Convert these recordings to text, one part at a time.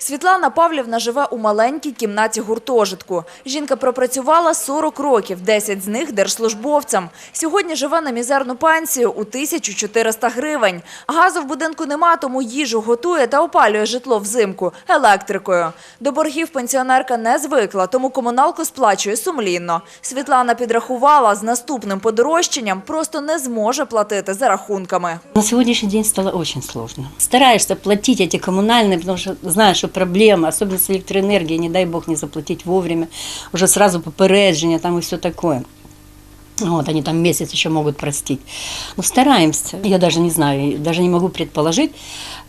Світлана Павлівна живе у маленькій кімнаті гуртожитку. Жінка пропрацювала 40 років, 10 з них держслужбовцям. Сьогодні живе на мізерну пенсію у 1400 гривень. Газу в будинку нема, тому їжу готує та опалює житло взимку електрикою. До боргів пенсіонерка не звикла, тому комуналку сплачує сумлінно. Світлана підрахувала, з наступним подорожчанням просто не зможе платити за рахунками. На сегодняшний день стало очень сложно. Стараешься платить эти коммунальные, потому что знаешь, что проблема, особенно с электроэнергией, не дай бог не заплатить вовремя, уже сразу попередження там и все такое. Вот, они там месяц еще могут простить. Но стараемся. Я даже не знаю, даже не могу предположить,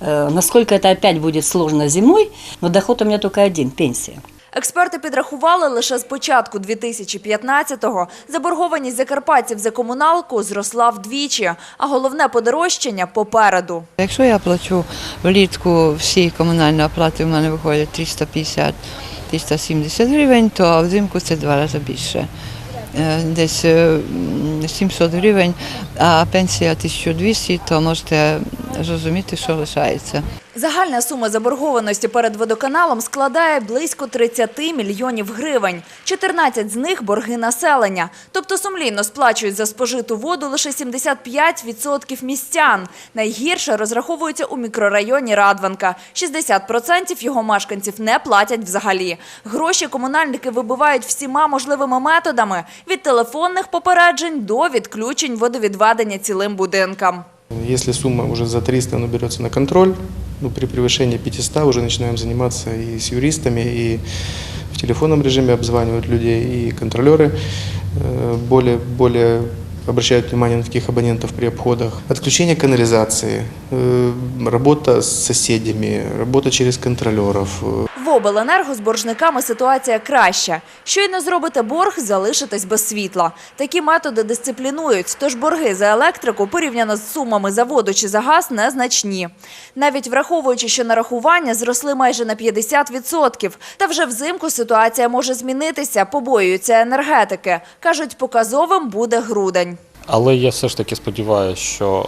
э, насколько это опять будет сложно зимой, но доход у меня только один – пенсия. Експерти підрахували лише з початку 2015-го заборгованість закарпатців за комуналку зросла вдвічі, а головне подорожчання попереду. Якщо я плачу влітку всі комунальні оплати, в мене виходять 350-370 гривень, то взимку це два рази більше. Е, Десь е, 700 гривень, а пенсія 1200, то можете зрозуміти, що лишається. Загальна сума заборгованості перед водоканалом складає близько 30 мільйонів гривень. 14 з них – борги населення. Тобто сумлінно сплачують за спожиту воду лише 75% містян. Найгірше розраховуються у мікрорайоні Радванка. 60% його мешканців не платять взагалі. Гроші комунальники вибивають всіма можливими методами – від телефонних попереджень до відключень водовідведення цілим будинкам. Если сумма уже за 300, она берется на контроль. Ну, при превышении 500 уже начинаем заниматься и с юристами, и в телефонном режиме обзванивать людей, и контролеры э, более, более обращают внимание на таких абонентов при обходах. Отключение канализации, э, работа с соседями, работа через контролеров, э, Обленерго з боржниками ситуація краща. Щойно зробите борг, залишитесь без світла. Такі методи дисциплінують, тож борги за електрику порівняно з сумами за воду чи за газ незначні. Навіть враховуючи, що нарахування зросли майже на 50%. Та вже взимку ситуація може змінитися, побоюються енергетики. Кажуть, показовим буде грудень. Але я все ж таки сподіваюся, що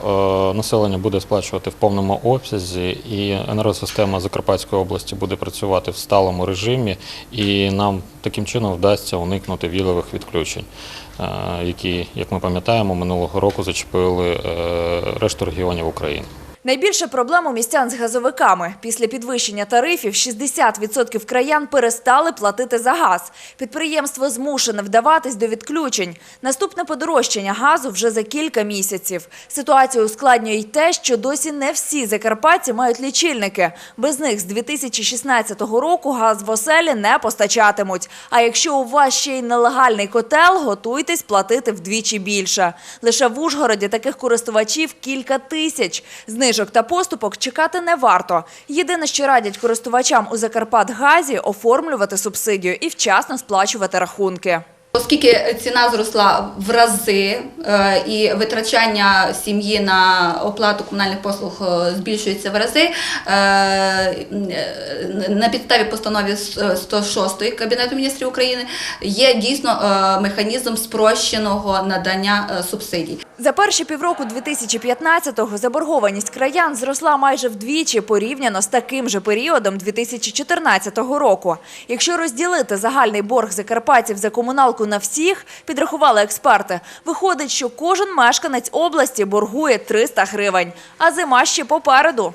е, населення буде сплачувати в повному обсязі, і енергосистема Закарпатської області буде працювати в сталому режимі, і нам таким чином вдасться уникнути вілових відключень, е, які, як ми пам'ятаємо, минулого року зачепили е, решту регіонів України. Найбільша проблема у містян з газовиками. Після підвищення тарифів 60% краян перестали платити за газ. Підприємство змушене вдаватись до відключень. Наступне подорожчання газу вже за кілька місяців. Ситуацію ускладнює й те, що досі не всі закарпатці мають лічильники. Без них з 2016 року газ в оселі не постачатимуть. А якщо у вас ще й нелегальний котел, готуйтесь платити вдвічі більше. Лише в Ужгороді таких користувачів кілька тисяч. Знижок та поступок чекати не варто. Єдине, що радять користувачам у Закарпатгазі – оформлювати субсидію і вчасно сплачувати рахунки. Оскільки ціна зросла в рази е, і витрачання сім'ї на оплату комунальних послуг е, збільшується в рази, е, на підставі постанови 106 Кабінету міністрів України є дійсно механізм спрощеного надання субсидій. За перші півроку 2015-го заборгованість краян зросла майже вдвічі порівняно з таким же періодом 2014 року. Якщо розділити загальний борг закарпатців за комуналку на всіх, підрахували експерти, виходить, що кожен мешканець області боргує 300 гривень, а зима ще попереду.